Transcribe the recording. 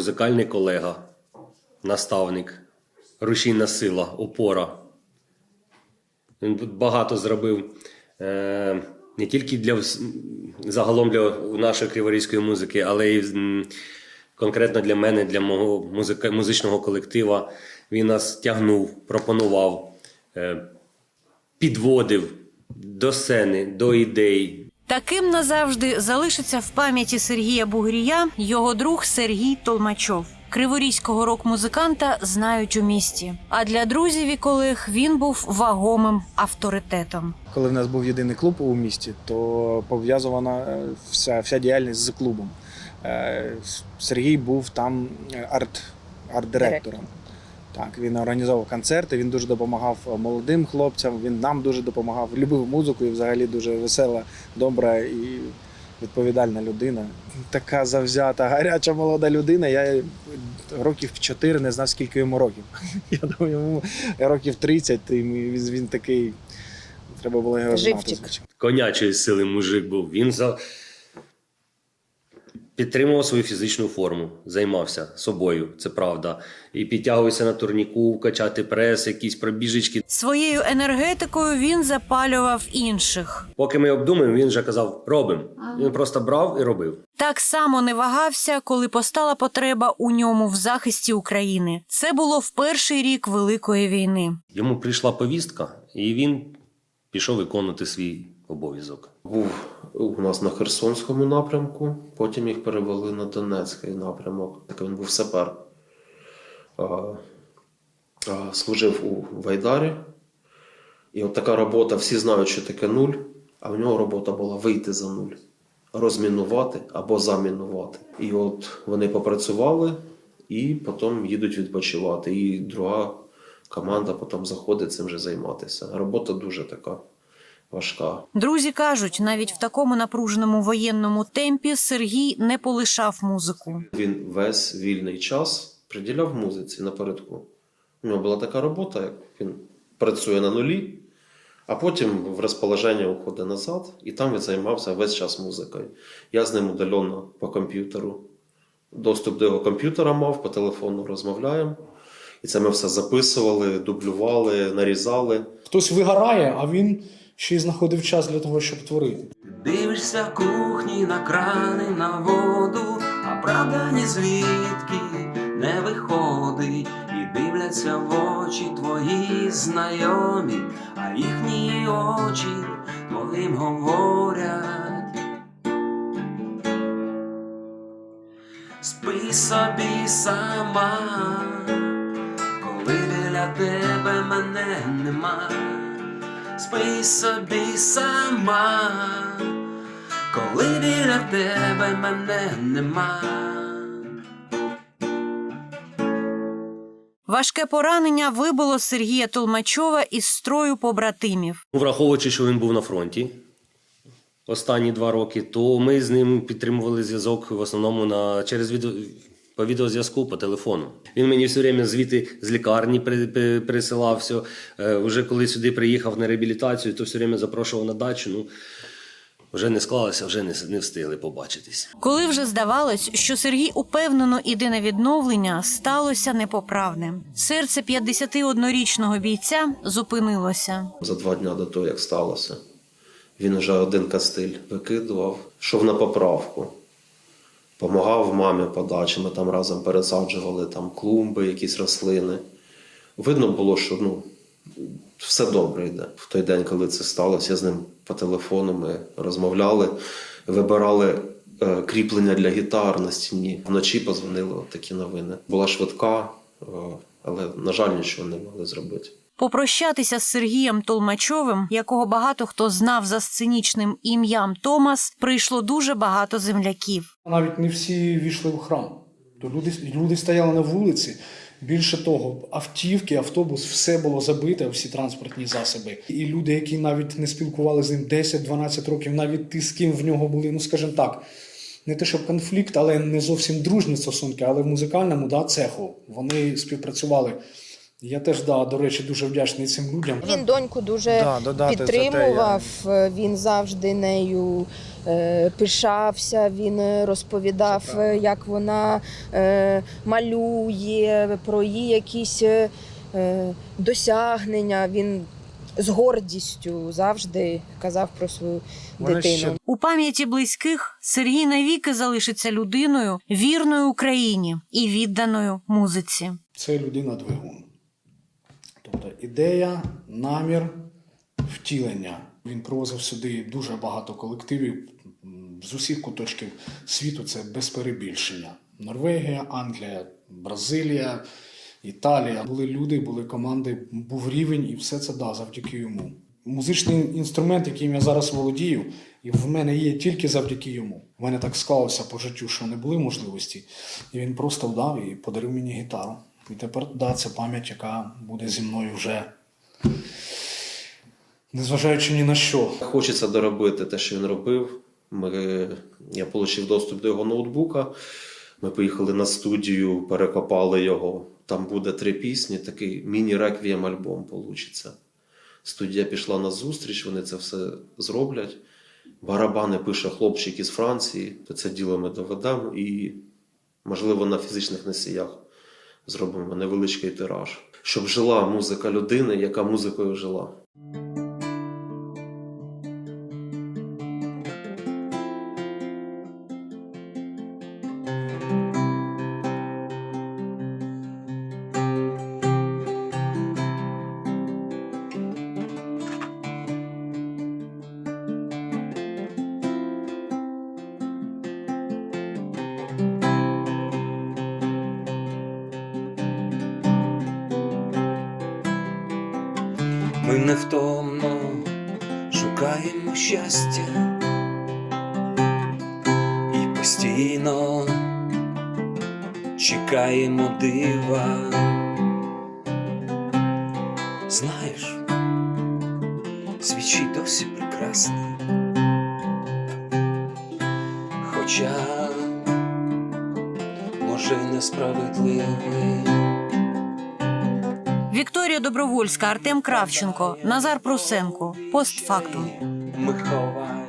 музикальний колега, наставник, рушійна сила, опора. Він багато зробив е, не тільки для загалом для нашої криворізької музики, але й конкретно для мене, для мого музика, музичного колектива. Він нас тягнув, пропонував, е, підводив до сцени, до ідей, Таким назавжди залишиться в пам'яті Сергія Бугрія його друг Сергій Толмачов. Криворізького рок-музиканта знають у місті. А для друзів і колег він був вагомим авторитетом. Коли в нас був єдиний клуб у місті, то пов'язувана е, вся, вся діяльність з клубом. Е, Сергій був там е, арт, арт-директором. Так, він організовував концерти, він дуже допомагав молодим хлопцям, він нам дуже допомагав, любив музику і взагалі дуже весела, добра і відповідальна людина. Така завзята, гаряча молода людина. Я років 4 не знав, скільки йому років. Я думаю, йому років 30, і він, він такий. Треба було його знати. Звичайно. конячої сили мужик був. Він за... підтримував свою фізичну форму, займався собою, це правда. І підтягувався на турніку, качати прес, якісь пробіжечки. Своєю енергетикою він запалював інших. Поки ми обдумаємо, він вже казав: робимо. Він просто брав і робив. Так само не вагався, коли постала потреба у ньому в захисті України. Це було в перший рік Великої війни. Йому прийшла повістка, і він пішов виконувати свій обов'язок. Був у нас на Херсонському напрямку, потім їх перевели на Донецький напрямок. Так він був сапер. Служив у Вайдарі. І от така робота, всі знають, що таке нуль, а в нього робота була вийти за нуль, розмінувати або замінувати. І от вони попрацювали і потім їдуть відпочивати. І друга команда потім заходить цим же займатися. Робота дуже така важка. Друзі кажуть, навіть в такому напруженому воєнному темпі Сергій не полишав музику. Він весь вільний час приділяв музиці напередку. У нього була така робота, як він працює на нулі, а потім в розположення уходить назад, і там він займався весь час музикою. Я з ним удаленно по комп'ютеру. Доступ до його комп'ютера мав, по телефону розмовляємо. І це ми все записували, дублювали, нарізали. Хтось вигорає, а він ще й знаходив час для того, щоб творити. Дивишся кухні на крани на воду, а правда ні звідки не виходить, і дивляться в очі твої знайомі, а їхні очі твоїм говорять. Спи собі сама, коли біля тебе мене нема. Спи собі сама, коли біля тебе мене нема. Важке поранення вибило Сергія Толмачова із строю побратимів. Враховуючи, що він був на фронті останні два роки, то ми з ним підтримували зв'язок в основному на через відео. По відеозв'язку, по телефону. Він мені все время звідти з лікарні при, при, присилався. Е, вже коли сюди приїхав на реабілітацію, то все время запрошував на дачу. Ну, вже не склалося, вже не, не встигли побачитись. Коли вже здавалось, що Сергій упевнено іде на відновлення, сталося непоправне. Серце 51-річного бійця зупинилося. За два дні до того, як сталося. Він вже один кастиль викидував, йшов на поправку. Помагав мамі по дачі, ми там разом пересаджували там клумби, якісь рослини. Видно було, що ну, все добре йде. В той день, коли це сталося, я з ним по телефону ми розмовляли, вибирали е, кріплення для гітар на стіні. Вночі позвонили от такі новини. Була швидка, е, але, на жаль, нічого не могли зробити. Попрощатися з Сергієм Толмачовим, якого багато хто знав за сценічним ім'ям Томас, прийшло дуже багато земляків. Навіть не всі війшли в храм. То люди, люди стояли на вулиці. Більше того, автівки, автобус, все було забите, всі транспортні засоби. І люди, які навіть не спілкувалися з ним 10-12 років, навіть ті, з ким в нього були, ну скажімо так, не те, щоб конфлікт, але не зовсім дружні стосунки, але в музикальному да, цеху вони співпрацювали Я теж, да, до речі, дуже вдячний цим людям. Він доньку дуже Да, додати за те, підтримував. Він завжди нею е, пишався. Він е, розповідав, Це е, як вона е, малює, про її якісь е, е, досягнення. Він з гордістю завжди казав про свою дитину. ще У пам'яті близьких Сергій навіки залишиться людиною вірною Україні і відданою музиці. Це людина двигун. Тобто ідея, намір, втілення. Він привозив сюди дуже багато колективів з усіх куточків світу. Це без перебільшення. Норвегія, Англія, Бразилія, Італія. Були люди, були команди, був рівень, і все це да, завдяки йому. Музичний інструмент, яким я зараз володію, і в мене є тільки завдяки йому. В мене так склалося по життю, що не були можливості. І він просто вдав і подарив мені гітару. І тепер да, це пам'ять, яка буде зі мною вже. Незважаючи ні на що. Хочеться доробити те, що він робив. Ми, я отримав доступ до його ноутбука. Ми поїхали на студію, перекопали його. Там буде три пісні, такий міні-реквієм альбом получиться. Студія пішла на зустріч, вони це все зроблять. Барабани пише хлопчик із Франції, то це діло ми доведемо і, можливо, на фізичних носіях зробимо невеличкий тираж. Щоб жила музика людини, яка музикою жила. Ми невтомно шукаємо щастя і постійно чекаємо дива. Знаєш, свічі досі прекрасні, хоча може несправедливий. Вікторія Добровольська, Артем Кравченко, Назар Прусенко. Постфактум. Ми ховаємо